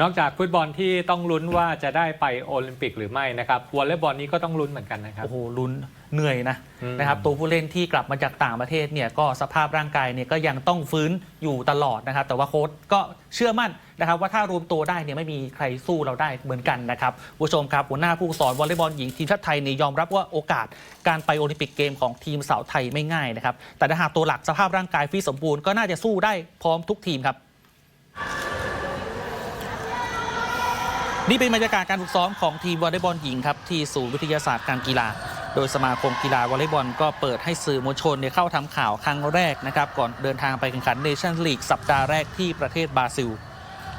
นอกจากฟุตบอลที่ต้องลุ้นว่าจะได้ไปโอลิมปิกหรือไม่นะครับวอลเลย์บอลนี้ก็ต้องลุ้นเหมือนกันนะครับ โอ้โหลุ้นเหนื่อยนะอืม นะครับตัวผู้เล่นที่กลับมาจากต่างประเทศเนี่ยก็สภาพร่างกายเนี่ยก็ยังต้องฟื้นอยู่ตลอดนะครับ แต่ว่าโค้ชก็เชื่อมั่นนะครับ ว่าถ้ารวมตัวได้เนี่ยไม่มีใครสู้เราได้เหมือนกันนะครับผู้ชมครับหัวหน้าผู้สอนวอลเลย์บอลหญิงทีมชาติไทยเนี่ยยอมรับว่าโอกาสการไปโอลิมปิกเกมของทีมสาวไทยไม่ง่ายนะครับแต่ถ้าหากตัวหลักสภาพร่างกายฟิตสมบูรณ์ก็น่าจะสู้ได้พร้อมทุกทีมครับ นี่เป็นบรรยากาศการฝึกซ้อมของทีมวอลเลย์บอลหญิงครับที่ศูนย์วิทยาศาสตร์การกีฬา โดยสมาคมกีฬาวอลเลย์บอลก็เปิดให้สื่อมวลชนเข้าทำข่าวครั้งแรกนะครับก่อนเดินทางไปแข่งขันเนชั่นลีกสัปดาห์แรกที่ประเทศบราซิล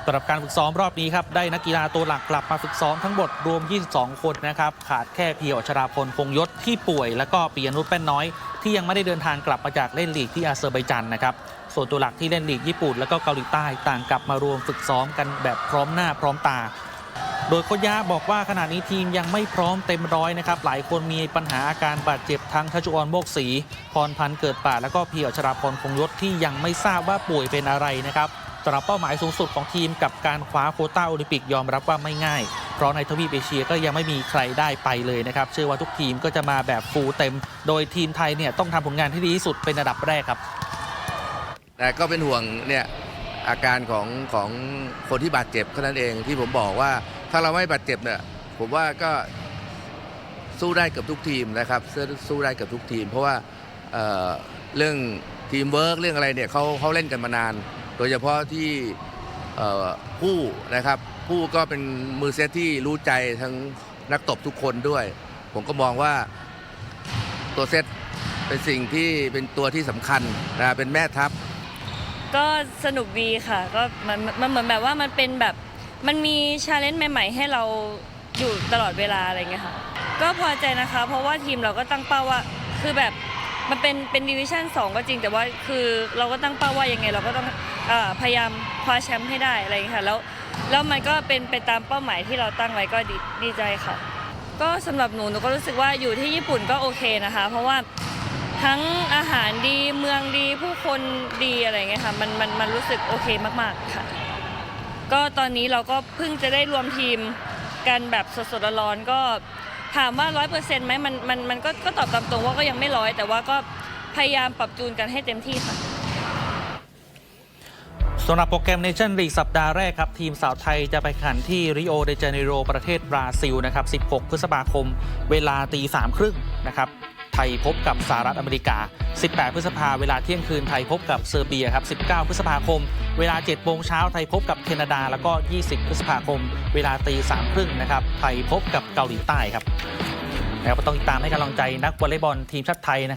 สำหรับการฝึกซ้อมรอบนี้ครับได้นักกีฬาตัวหลักกลับมาฝึกซ้อมทั้งหมดรวม 22 คนนะครับขาดแค่เพียวชราพลคงยศที่ป่วย แล้วก็ปียนุชแป้นน้อย ที่ยังไม่ได้เดินทางกลับมาจากเล่นลีกที่อาเซอร์ไบจันนะครับส่วนตัวหลักที่เล่นลีกญี่ปุ่น แล้วก็เกาหลีใต้ต่างกลับมารวมฝึกซ้อมกันแบบพร้อมหน้าพร้อมตา โดยโคชยะบอกว่าขณะนี้ทีมยังไม่พร้อมเต็มร้อยนะครับ หลายคนมีปัญหาอาการบาดเจ็บทั้งทัชออนโมกศรีพรพันธ์เกิดป่า แล้วก็เพียวชราพรคงยศที่ยังไม่ทราบว่าป่วยเป็นอะไรนะครับสำหรับเป้าหมายสูงสุดของทีมกับการคว้าโคต้าโอลิมปิกยอมรับว่าไม่ง่าย เพราะในทวีปเอเชียก็ยังไม่มีใครได้ไปเลยนะครับ เชื่อว่าทุกทีมก็จะมาแบบฟูลเต็ม โดยทีมไทยเนี่ยต้องทำผลงานที่ดีที่สุดเป็นอันดับแรกครับ แต่ก็เป็นห่วงเนี่ยอาการของของคนที่บาดเจ็บเท่านั้นเองที่ผมบอกว่า ถ้าเราไม่บาดเจ็บเนี่ยผมว่าก็สู้ได้กับทุกทีมนะครับสู้สู้ได้กับทุกทีม เพราะว่าเเรื่องทีมเวิร์กเรื่องอะไรเนี่ยเขาเขาเล่นกันมานาน โดยเฉพาะที่ผู้นะครับผู้ก็เป็นมือเซตที่รู้ใจทั้งนักตบทุกคนด้วย ผมก็มองว่าตัวเซตเป็นสิ่งที่เป็นตัวที่สำคัญนะเป็นแม่ทัพ ก็สนุกดีค่ะ ก็มันมันเหมือนแบบว่ามันเป็นแบบ มันมีชาเลนจ์ใหม่ ๆ ให้เราอยู่ตลอดเวลาอะไรเงี้ยค่ะ ก็พอใจนะคะ เพราะว่าทีมเราก็ตั้งเป้าว่า คือแบบมันเป็นเป็นดิวิชั่น2ก็จริง แต่ว่าคือเราก็ตั้งเป้าว่ายังไง เราก็ต้องเออพยายามคว้าแชมป์ให้ได้อะไรเงี้ยค่ะแล้วแล้วมันก็เป็นไปตามเป้าหมายที่เราตั้งไว้ก็ดีดีใจค่ะ ก็สำหรับหนูหนูก็รู้สึกว่าอยู่ที่ญี่ปุ่นก็โอเคนะคะ เพราะว่าทั้งอาหารดีเมืองดีผู้คนดีอะไรเงี้ยค่ะมันมันมันรู้สึกโอเคมากๆค่ะ ก็ตอนนี้เราก็เพิ่งจะได้รวมทีมกันแบบสดๆร้อนๆก็ถามว่าร้อยเปอร์เซ็นต์ไหมมันมันมันก็ก็ตอบตามตรงว่าก็ยังไม่ร้อยแต่ว่าก็พยายามปรับจูนกันให้เต็มที่ค่ะสำหรับโปรแกรมเนชั่นลีกสัปดาห์แรกครับ ทีมสาวไทยจะไปแข่งที่ริโอเดจาเนโรประเทศบราซิลนะครับ 16 พฤษภาคม เวลาตีสามครึ่งนะครับ ไทยพบกับสหรัฐอเมริกา 18 พฤษภาเวลาเที่ยงคืนไทยพบกับเซอร์เบียครับ 19 พฤษภาคม เวลา 7 โมงเช้าไทยพบกับแคนาดา แล้วก็ 20 พฤษภาคม เวลาตีสามครึ่งนะครับ ไทยพบกับเกาหลีใต้ครับ แล้วก็ต้องติดตามให้กำลังใจนักวอลเลย์บอลทีมชาติไทยนะ